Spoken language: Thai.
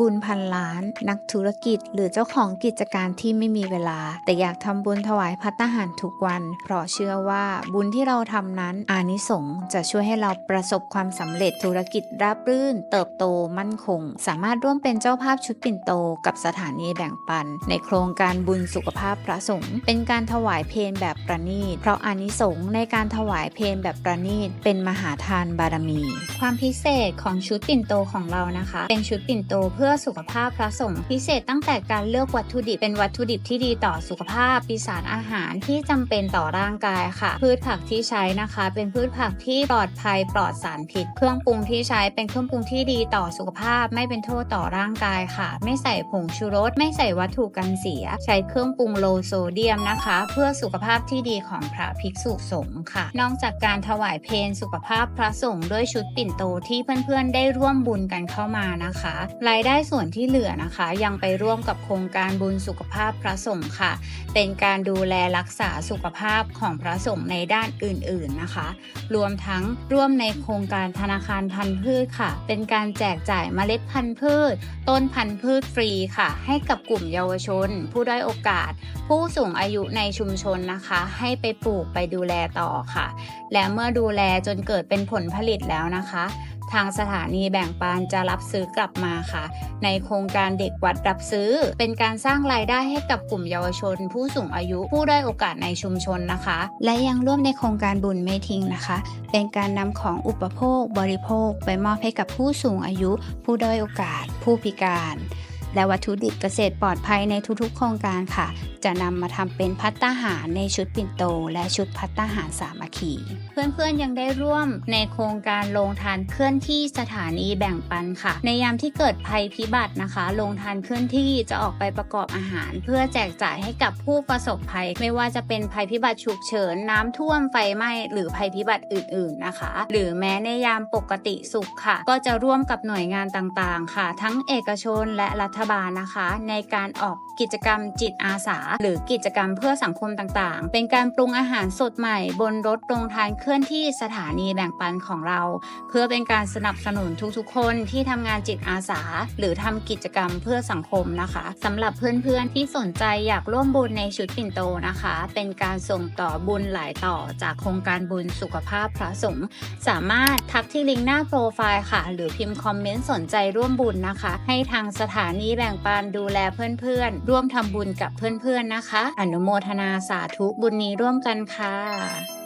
บุญพันล้าน นักธุรกิจ หรือเจ้าของกิจการที่ไม่มีเวลา แต่อยากทำบุญถวายพัตตาหารทุกวัน เพราะเชื่อว่าบุญที่เราทำนั้นอานิสงส์จะช่วยให้เราประสบความสำเร็จธุรกิจราบรื่น เติบโตมั่นคง สามารถร่วมเป็นเจ้าภาพชุดปิ่นโต กับสถานีแบ่งปัน ในโครงการบุญสุขภาพพระสงฆ์เป็นการถวายเพลแบบประณีตเพราะอานิสงส์ในการถวายเพลแบบประณีตเป็นมหาทานบารมี ความพิเศษของชุดปิ่นโตของเรานะคะ เป็นชุดปิ่นโตเพื่อพื่อสุขภาพพระสงฆ์พิเศษตั้งแต่การเลือกวัตถุดิบเป็นวัตถุดิบที่ดีต่อสุขภาพปีสารอาหารที่จำเป็นต่อร่างกายค่ะ พืชผักที่ใช้นะคะ เป็นพืชผักที่ปลอดภัยปลอดสารพิษ เครื่องปรุงที่ใช้เป็นเครื่องปรุงที่ดีต่อสุขภาพ ไม่เป็นโทษต่อร่างกายค่ะ ไม่ใส่ผงชูรสไม่ใส่วัตถุกันเสีย ใช้เครื่องปรุงโลโซเดียมนะคะ เพื่อสุขภาพที่ดีของพระภิกษุสงฆ์ค่ะ นอกจากการถวายเพลสุขภาพพระสงฆ์ด้วยชุดปิ่นโตที่เพื่อนๆได้ร่วมบุญกันเข้ามานะคะ รายได้ได้ส่วนที่เหลือนะคะ ยังไปร่วมกับโครงการบุญสุขภาพพระสงฆ์ค่ะ เป็นการดูแลรักษาสุขภาพของพระสงฆ์ในด้านอื่นๆนะคะ รวมทั้งร่วมในโครงการธนาคารพันธุ์พืชค่ะ เป็นการแจกจ่ายเมล็ดพันธุ์พืช ต้นพันธุ์พืชฟรีค่ะ ให้กับกลุ่มเยาวชน ผู้ด้อยโอกาส ผู้สูงอายุในชุมชนนะคะ ให้ไปปลูกไปดูแลต่อค่ะ และเมื่อดูแลจนเกิดเป็นผลผลิตแล้วนะคะ ทางสถานีแบ่งปันจะรับซื้อกลับมาค่ะ ในโครงการเด็กวัดรับซื้อ เป็นการสร้างรายได้ให้กับกลุ่มเยาวชน ผู้สูงอายุผู้ได้โอกาสในชุมชนนะคะ และยังร่วมในโครงการบุญไม่ทิ้งนะคะ เป็นการนำของอุปโภค บริโภค ไปมอบให้กับผู้สูงอายุ ผู้ด้อยโอกาส ผู้พิการ และวัตถุดิบเกษตรปลอดภัยในทุกๆ โครงการค่ะ จะนำมาทำเป็นพัตตาหารในชุดปิ่นโต และชุดพัตตาหารสามัคคี เพื่อนๆยังได้ร่วมในโครงการลงทานเคลื่อนที่สถานีแบ่งปันค่ะ ในยามที่เกิดภัยพิบัตินะคะลงทานเคลื่อนที่จะออกไปประกอบอาหาร เพื่อแจกจ่ายให้กับผู้ประสบภัย ไม่ว่าจะเป็นภัยพิบัติฉุกเฉินน้ำท่วมไฟไหม้หรือภัยพิบัติอื่น ๆนะคะ หรือแม้ในยามปกติสุขค่ะ ก็จะร่วมกับหน่วยงานต่างๆ ค่ะ ทั้งเอกชนและรัฐบาลนะคะ ในการออกกิจกรรมจิตอาสา หรือกิจกรรมเพื่อสังคมต่างๆ เป็นการปรุงอาหารสดใหม่ บนรถลงทานเคลื่อนที่สถานีแบ่งปันของเรา เพื่อเป็นการสนับสนุนทุกๆ คนที่ทำงานจิตอาสา หรือทำกิจกรรมเพื่อสังคมนะคะสำหรับเพื่อนๆที่สนใจอยากร่วมบุญในชุดปิ่นโตนะคะ เป็นการส่งต่อบุญหลายต่อจากโครงการบุญสุขภาพพระสงฆ์สามารถทักที่ลิงก์หน้าโปรไฟล์ค่ะ หรือพิมพ์คอมเมนต์สนใจร่วมบุญนะคะ ให้ทางสถานีแบ่งปันดูแลเพื่อนๆร่วมทำบุญกับเพื่อนๆนะคะ อนุโมทนาสาธุบุญนี้ร่วมกันค่ะ